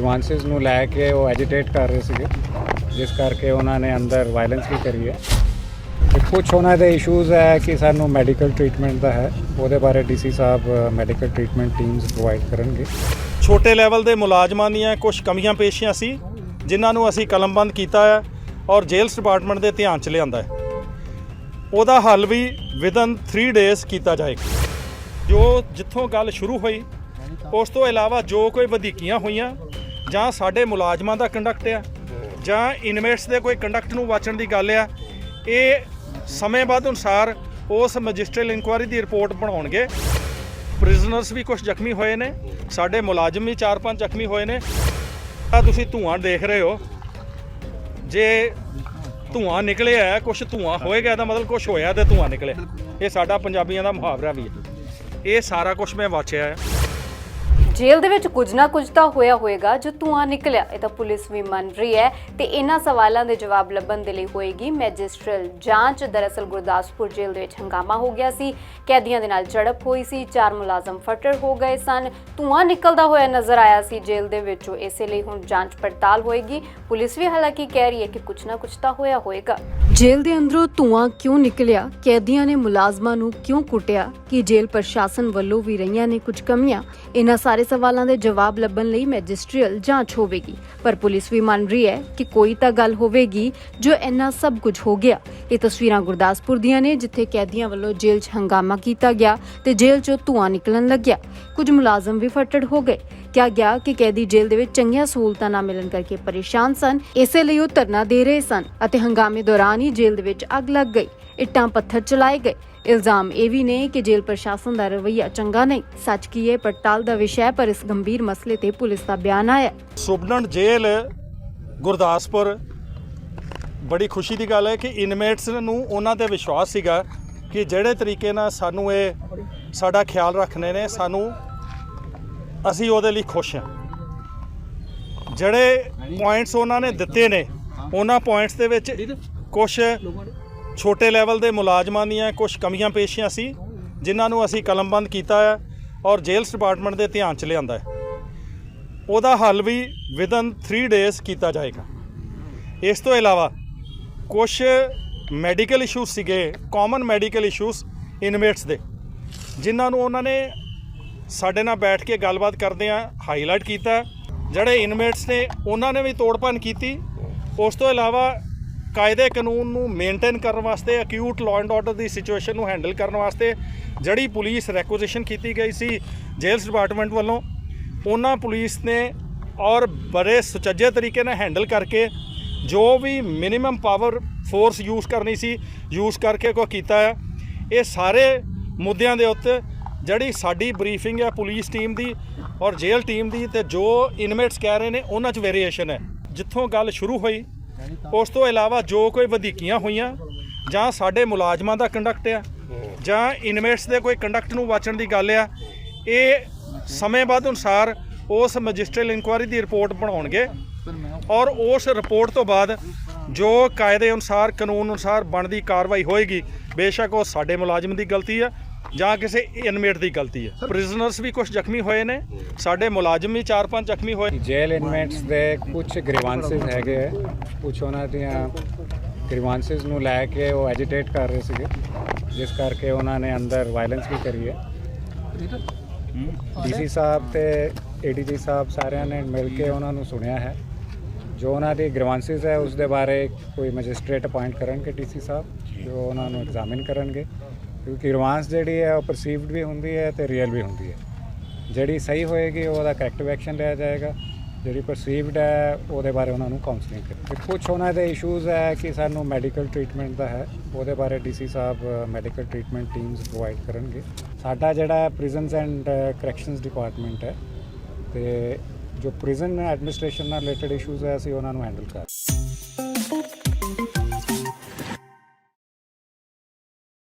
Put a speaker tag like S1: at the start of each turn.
S1: ਗ੍ਰੀਵਾਂਸਿਸ ਨੂੰ ਲੈ ਕੇ ਉਹ ਐਜੀਟੇਟ ਕਰ ਰਹੇ ਸੀਗੇ, ਜਿਸ ਕਰਕੇ ਉਹਨਾਂ ਨੇ ਅੰਦਰ ਵਾਇਲੈਂਸ ਵੀ ਕਰੀ ਹੈ। ਤੇ ਕੁਝ ਉਹਨਾਂ ਦੇ ਇਸ਼ੂਜ਼ ਹੈ ਕਿ ਸਾਨੂੰ ਮੈਡੀਕਲ ਟ੍ਰੀਟਮੈਂਟ ਦਾ ਹੈ, ਉਹਦੇ ਬਾਰੇ ਡੀਸੀ ਸਾਹਿਬ ਮੈਡੀਕਲ ਟ੍ਰੀਟਮੈਂਟ ਟੀਮਸ ਪ੍ਰੋਵਾਈਡ ਕਰਨਗੇ।
S2: ਛੋਟੇ ਲੈਵਲ ਦੇ ਮੁਲਾਜ਼ਮਾਂ ਦੀਆਂ ਕੁਝ ਕਮੀਆਂ ਪੇਸ਼ੀਆਂ ਸੀ, ਜਿਨ੍ਹਾਂ ਨੂੰ ਅਸੀਂ ਕਲਮਬੰਦ ਕੀਤਾ ਹੈ ਔਰ ਜੇਲਸ ਡਿਪਾਰਟਮੈਂਟ ਦੇ ਧਿਆਨ 'ਚ ਲਿਆਂਦਾ ਹੈ। ਉਹਦਾ ਹੱਲ ਵੀ ਵਿਦਨ 3 ਡੇਜ਼ ਕੀਤਾ ਜਾਏਗਾ। ਜੋ ਜਿੱਥੋਂ ਗੱਲ ਸ਼ੁਰੂ ਹੋਈ, ਉਸ ਤੋਂ ਇਲਾਵਾ ਜੋ ਕੋਈ ਵਧੀਕੀਆਂ ਹੋਈਆਂ ਜਾਂ ਸਾਡੇ ਮੁਲਾਜ਼ਮਾਂ ਦਾ ਕੰਡਕਟ ਆ ਜਾਂ ਇਨਵੇਟਸ ਦੇ ਕੋਈ ਕੰਡਕਟ ਨੂੰ ਵਾਚਣ ਦੀ ਗੱਲ ਆ ਇਹ ਸਮੇਂ ਬਾਅਦ ਅਨੁਸਾਰ ਉਸ ਮੈਜਿਸਟਰੀਅਲ ਇਨਕੁਆਇਰੀ ਦੀ ਰਿਪੋਰਟ ਬਣਾਉਣਗੇ। ਪ੍ਰਿਜ਼ਨਰਸ ਵੀ ਕੁਝ ਜ਼ਖਮੀ ਹੋਏ ਨੇ ਸਾਡੇ ਮੁਲਾਜ਼ਮ ਵੀ 4-5 ਜ਼ਖਮੀ ਹੋਏ ਨੇ। ਆ ਤੁਸੀਂ ਧੂਆਂ ਦੇਖ ਰਹੇ ਹੋ। ਜੇ ਧੂਆਂ ਨਿਕਲਿਆ ਹੈ ਕੁਝ ਧੂਆਂ ਹੋਏਗਾ ਇਹਦਾ ਮਤਲਬ ਕੁਝ ਹੋਇਆ ਤੇ ਧੂਆਂ ਨਿਕਲੇ ਇਹ ਸਾਡਾ ਪੰਜਾਬੀਆਂ ਦਾ ਮੁਹਾਵਰਾ ਵੀ ਹੈ। ਇਹ ਸਾਰਾ ਕੁਝ ਮੈਂ ਵਾਚਿਆ ਹੈ।
S3: ਜੇਲ੍ਹ ਦੇ ਵਿੱਚ ਕੁਝ ਨਾ ਕੁਝ ਤਾਂ ਹੋਇਆ ਹੋਏਗਾ ਜੋ ਧੂਆਂ ਨਿਕਲਿਆ। ਇਹ ਤਾਂ ਪੁਲਿਸ ਵੀ ਮੰਨ ਰਹੀ ਹੈ ਤੇ ਇਹਨਾਂ ਸਵਾਲਾਂ ਦੇ ਜਵਾਬ ਲੱਭਣ ਦੇ ਲਈ ਹੋਏਗੀ ਮੈਜਿਸਟਰਲ ਜਾਂਚ। ਦਰਅਸਲ ਗੁਰਦਾਸਪੁਰ ਜੇਲ੍ਹ ਦੇ ਵਿੱਚ ਹੰਗਾਮਾ ਹੋ ਗਿਆ ਸੀ। ਕੈਦੀਆਂ ਦੇ ਨਾਲ ਝੜਪ ਹੋਈ ਸੀ, ਚਾਰ ਮੁਲਾਜ਼ਮ ਫੱਟੜ ਹੋ ਗਏ ਸਨ। ਧੂਆਂ ਨਿਕਲਦਾ ਹੋਇਆ ਨਜ਼ਰ ਆਇਆ ਸੀ ਜੇਲ੍ਹ ਦੇ ਵਿੱਚੋਂ। ਇਸੇ ਲਈ ਹੁਣ ਜਾਂਚ ਪੜਤਾਲ ਹੋਏਗੀ। ਪੁਲਿਸ ਵੀ ਹਾਲਾਂਕਿ ਕਹਿ ਰਹੀ ਹੈ ਕਿ ਕੁਝ ਨਾ ਕੁਝ ਤਾਂ ਹੋਇਆ ਹੋਏਗਾ ਜੇਲ੍ਹ ਦੇ ਅੰਦਰੋਂ ਧੂਆਂ ਕਿਉਂ ਨਿਕਲਿਆ? ਕੈਦੀਆਂ ਨੇ ਮੁਲਾਜ਼ਮਾਂ ਨੂੰ ਕਿਉਂ ਕੁੱਟਿਆ? ਕਿ ਜੇਲ੍ਹ ਪ੍ਰਸ਼ਾਸਨ ਵੱਲੋਂ ਵੀ ਰਹੀਆਂ ਨੇ ਕੁਝ ਕਮੀਆਂ? ਇਹਨਾਂ ਸਾਰੇ ਸਵਾਲਾਂ ਦੇ ਜਵਾਬ ਲੱਭਣ ਲਈ ਮੈਜਿਸਟਰੀਅਲ ਜਾਂਚ ਹੋਵੇਗੀ। ਪਰ ਪੁਲਿਸ ਵੀ ਮੰਨ ਰਹੀ ਹੈ ਕਿ ਕੋਈ ਤਾਂ ਗੱਲ ਹੋਵੇਗੀ ਜੋ ਇੰਨਾ ਸਭ ਕੁਝ ਹੋ ਗਿਆ। ਇਹ ਤਸਵੀਰਾਂ ਗੁਰਦਾਸਪੁਰ ਦੀਆਂ ਨੇ, ਜਿੱਥੇ ਕੈਦੀਆਂ ਵੱਲੋਂ ਜੇਲ੍ਹ 'ਚ ਹੰਗਾਮਾ ਕੀਤਾ ਗਿਆ ਤੇ ਜੇਲ੍ਹ 'ਚੋਂ ਧੂਆਂ ਨਿਕਲਣ ਲੱਗਿਆ। ਕੁਝ ਮੁਲਾਜ਼ਮ ਵੀ ਫੱਟੜ ਹੋ ਗਏ। ਕਿਹਾ ਗਿਆ ਕਿ ਕੈਦੀ ਜੇਲ੍ਹ ਦੇ ਵਿੱਚ ਚੰਗੀਆਂ ਸਹੂਲਤਾਂ ਨਾ ਮਿਲਣ ਕਰਕੇ ਪਰੇਸ਼ਾਨ ਸਨ। ਇਸੇ ਲਈ ਉਹ ਧਰਨਾ ਦੇ ਰਹੇ ਸਨ ਅਤੇ ਹੰਗਾਮੇ ਦੌਰਾਨ ਹੀ ਜੇਲ੍ਹ ਦੇ ਵਿੱਚ ਅੱਗ ਲੱਗ ਗਈ। ਇੱਟਾਂ ਪੱਥਰ ਚਲਾਏ ਗਏ। ਇਲਜ਼ਾਮ ਇਹ ਵੀ ਨੇ ਕਿ ਜੇਲ੍ਹ ਪ੍ਰਸ਼ਾਸਨ ਦਾ ਰਵੱਈਆ ਚੰਗਾ ਨਹੀਂ। ਸੱਚ ਕੀ ਇਹ, ਪੜਤਾਲ ਦਾ ਵਿਸ਼ਾ ਹੈ, ਪਰ ਇਸ ਗੰਭੀਰ ਮਸਲੇ ਤੇ ਪੁਲਿਸ ਦਾ ਬਿਆਨ ਆਇਆ
S2: ਸੁਬਨਨ ਜੇਲ੍ਹ, ਗੁਰਦਾਸਪੁਰ। ਬੜੀ ਖੁਸ਼ੀ ਦੀ ਗੱਲ ਹੈ ਕਿ ਇਨਮੇਟਸ ਨੂੰ ਉਹਨਾਂ ਤੇ ਵਿਸ਼ਵਾਸ ਸੀਗਾ ਕਿ ਜਿਹੜੇ ਤਰੀਕੇ ਨਾਲ ਸਾਨੂੰ ਇਹ ਸਾਡਾ ਖਿਆਲ ਰੱਖਣੇ ਨੇ, ਸਾਨੂੰ ਅਸੀਂ ਉਹਦੇ ਲਈ ਖੁਸ਼ ਹਾਂ। ਜਿਹੜੇ ਪੁਆਇੰਟਸ ਉਹਨਾਂ ਨੇ ਦਿੱਤੇ ਨੇ, ਉਹਨਾਂ ਪੁਆਇੰਟਸ ਦੇ ਵਿੱਚ ਕੁਝ ਛੋਟੇ ਲੈਵਲ ਦੇ ਮੁਲਾਜ਼ਮਾਂ ਦੀਆਂ ਕੁਝ ਕਮੀਆਂ ਪੇਸ਼ੀਆਂ ਸੀ, ਜਿਨ੍ਹਾਂ ਨੂੰ ਅਸੀਂ ਕਲਮਬੰਦ ਕੀਤਾ ਹੈ ਔਰ ਜੇਲਸ ਡਿਪਾਰਟਮੈਂਟ ਦੇ ਧਿਆਨ 'ਚ ਲਿਆਂਦਾ ਹੈ। ਉਹਦਾ ਹੱਲ ਵੀ ਵਿਦਨ 3 ਡੇਜ਼ ਕੀਤਾ ਜਾਏਗਾ। ਇਸ ਤੋਂ ਇਲਾਵਾ ਕੁਝ ਮੈਡੀਕਲ ਇਸ਼ੂਜ਼ ਸੀਗੇ ਕਾਮਨ ਮੈਡੀਕਲ ਇਸ਼ੂਜ਼ ਇਨਮੇਟਸ ਦੇ, ਜਿਨ੍ਹਾਂ ਨੂੰ ਉਹਨਾਂ ਨੇ ਸਾਡੇ ਨਾਲ ਬੈਠ ਕੇ ਗੱਲਬਾਤ ਕਰਦੇ ਆ ਹਾਈਲਾਈਟ ਕੀਤਾ। ਜਿਹੜੇ ਇਨਮੇਟਸ ਨੇ, ਉਹਨਾਂ ਨੇ ਵੀ ਤੋੜਪਨ ਕੀਤੀ। ਉਸ ਤੋਂ ਇਲਾਵਾ ਕਾਇਦੇ ਕਾਨੂੰਨ ਨੂੰ ਮੇਨਟੇਨ ਕਰਨ ਵਾਸਤੇ ਅਕਿਊਟ ਲਾਅ ਐਂਡ ਆਰਡਰ ਦੀ ਸਿਚੁਏਸ਼ਨ ਨੂੰ ਹੈਂਡਲ ਕਰਨ ਵਾਸਤੇ ਜਿਹੜੀ ਪੁਲਿਸ ਰੈਕੁਜੀਸ਼ਨ ਕੀਤੀ ਗਈ ਸੀ ਜੇਲਸ ਡਿਪਾਰਟਮੈਂਟ ਵੱਲੋਂ, ਉਹਨਾਂ ਪੁਲਿਸ ਨੇ ਔਰ ਬੜੇ ਸੁਚੱਜੇ ਤਰੀਕੇ ਨਾਲ ਹੈਂਡਲ ਕਰਕੇ ਜੋ ਵੀ ਮਿਨੀਮਮ ਪਾਵਰ ਫੋਰਸ ਯੂਜ਼ ਕਰਨੀ ਸੀ ਯੂਜ਼ ਕਰਕੇ ਕੋ ਕੀਤਾ ਹੈ ਇਹ ਸਾਰੇ ਮੁੱਦਿਆਂ ਦੇ ਉੱਤੇ ਜਿਹੜੀ ਸਾਡੀ ਬਰੀਫਿੰਗ ਹੈ ਪੁਲਿਸ ਟੀਮ ਦੀ ਔਰ ਜੇਲ੍ਹ ਟੀਮ ਦੀ ਤੇ ਜੋ ਇਨਮੇਟਸ ਕਹਿ ਰਹੇ ਨੇ, ਉਹਨਾਂ 'ਚ ਵੇਰੀਏਸ਼ਨ ਹੈ। ਜਿੱਥੋਂ ਗੱਲ ਸ਼ੁਰੂ ਹੋਈ ਉਸ ਤੋਂ ਇਲਾਵਾ ਜੋ ਕੋਈ ਵਧੀਕੀਆਂ ਹੋਈਆਂ, ਜਾਂ ਸਾਡੇ ਮੁਲਾਜ਼ਮਾਂ ਦਾ ਕੰਡਕਟ ਆ, ਜਾਂ ਇਨਮੇਟਸ ਦੇ ਕੋਈ ਕੰਡਕਟ ਨੂੰ ਵਾਚਣ ਦੀ ਗੱਲ ਆ, ਇਹ ਸਮੇਂਬੱਧ ਅਨੁਸਾਰ ਉਸ ਮੈਜਿਸਟਰੀਅਲ ਇਨਕੁਆਇਰੀ ਦੀ ਰਿਪੋਰਟ ਬਣਾਉਣਗੇ ਔਰ ਉਸ ਰਿਪੋਰਟ ਤੋਂ ਬਾਅਦ ਜੋ ਕਾਇਦੇ ਅਨੁਸਾਰ, ਕਾਨੂੰਨ ਅਨੁਸਾਰ ਬਣਦੀ ਕਾਰਵਾਈ ਹੋਏਗੀ, ਬੇਸ਼ੱਕ ਉਹ ਸਾਡੇ ਮੁਲਾਜ਼ਮ ਦੀ ਗਲਤੀ ਆ ਜਾਂ ਕਿਸੇ ਇਨਮੇਟ ਦੀ ਗਲਤੀ ਹੈ। ਪ੍ਰਿਜ਼ਨਰਸ ਵੀ ਕੁਝ ਜ਼ਖਮੀ ਹੋਏ ਨੇ। ਸਾਡੇ ਮੁਲਾਜ਼ਮ ਵੀ 4-5 ਜ਼ਖਮੀ ਹੋਏ।
S1: ਜੇਲ ਇਨਮੇਟਸ ਦੇ ਕੁਝ ਗ੍ਰੀਵਾਂਸਿਸ ਹੈਗੇ ਹੈ ਕੁਝ ਉਹਨਾਂ ਦੀਆਂ ਗ੍ਰੀਵਾਂਸਿਸ ਨੂੰ ਲੈ ਕੇ ਉਹ ਐਜੀਟੇਟ ਕਰ ਰਹੇ ਸੀਗੇ। ਜਿਸ ਕਰਕੇ ਉਹਨਾਂ ਨੇ ਅੰਦਰ ਵਾਇਲੈਂਸ ਵੀ ਕਰੀ ਹੈ। ਡੀਸੀ ਸਾਹਿਬ ਤੇ ਏਡੀਜੀ ਸਾਹਿਬ ਸਾਰਿਆਂ ਨੇ ਮਿਲ ਕੇ ਉਹਨਾਂ ਨੂੰ ਸੁਣਿਆ ਹੈ। ਜੋ ਉਹਨਾਂ ਦੀ ਗ੍ਰੀਵਾਂਸਿਸ ਹੈ, ਉਸ ਦੇ ਬਾਰੇ ਕੋਈ ਮੈਜਿਸਟ੍ਰੇਟ ਅਪਾਇੰਟ ਕਰਨਗੇ ਡੀਸੀ ਸਾਹਿਬ। ਜੋ ਉਹਨਾਂ ਨੂੰ ਐਗਜ਼ਾਮਿਨ ਕਰਨਗੇ। ਕਿਉਂਕਿ ਐਡਵਾਂਸ ਜਿਹੜੀ ਹੈ ਉਹ ਪਰਸੀਵਡ ਵੀ ਹੁੰਦੀ ਹੈ ਤੇ ਰੀਅਲ ਵੀ ਹੁੰਦੀ ਹੈ। ਜਿਹੜੀ ਸਹੀ ਹੋਏਗੀ ਉਹਦਾ ਕਰੈਕਟਿਵ ਐਕਸ਼ਨ ਲਿਆ ਜਾਏਗਾ, ਜਿਹੜੀ ਪਰਸੀਵਡ ਹੈ ਉਹਦੇ ਬਾਰੇ ਉਹਨਾਂ ਨੂੰ ਕਾਉਂਸਲਿੰਗ ਕਰੇ ਕੁਝ ਉਹਨਾਂ ਦੇ ਇਸ਼ੂਜ਼ ਹੈ ਕਿ ਸਾਨੂੰ ਮੈਡੀਕਲ ਟ੍ਰੀਟਮੈਂਟ ਦਾ ਹੈ, ਉਹਦੇ ਬਾਰੇ ਡੀਸੀ ਸਾਹਿਬ ਮੈਡੀਕਲ ਟ੍ਰੀਟਮੈਂਟ ਟੀਮਸ ਪ੍ਰੋਵਾਈਡ ਕਰਨਗੇ। ਸਾਡਾ ਜਿਹੜਾ ਪ੍ਰਿਜ਼ਨਸ ਐਂਡ ਕਰੈਕਸ਼ਨਸ ਡਿਪਾਰਟਮੈਂਟ ਹੈ, ਤੇ ਜੋ ਪ੍ਰਿਜ਼ਨ ਐਡਮਿਨਿਸਟ੍ਰੇਸ਼ਨ ਨਾਲ ਰਿਲੇਟਡ ਇਸ਼ੂਜ਼ ਹੈ, ਅਸੀਂ ਉਹਨਾਂ ਨੂੰ ਹੈਂਡਲ ਕਰ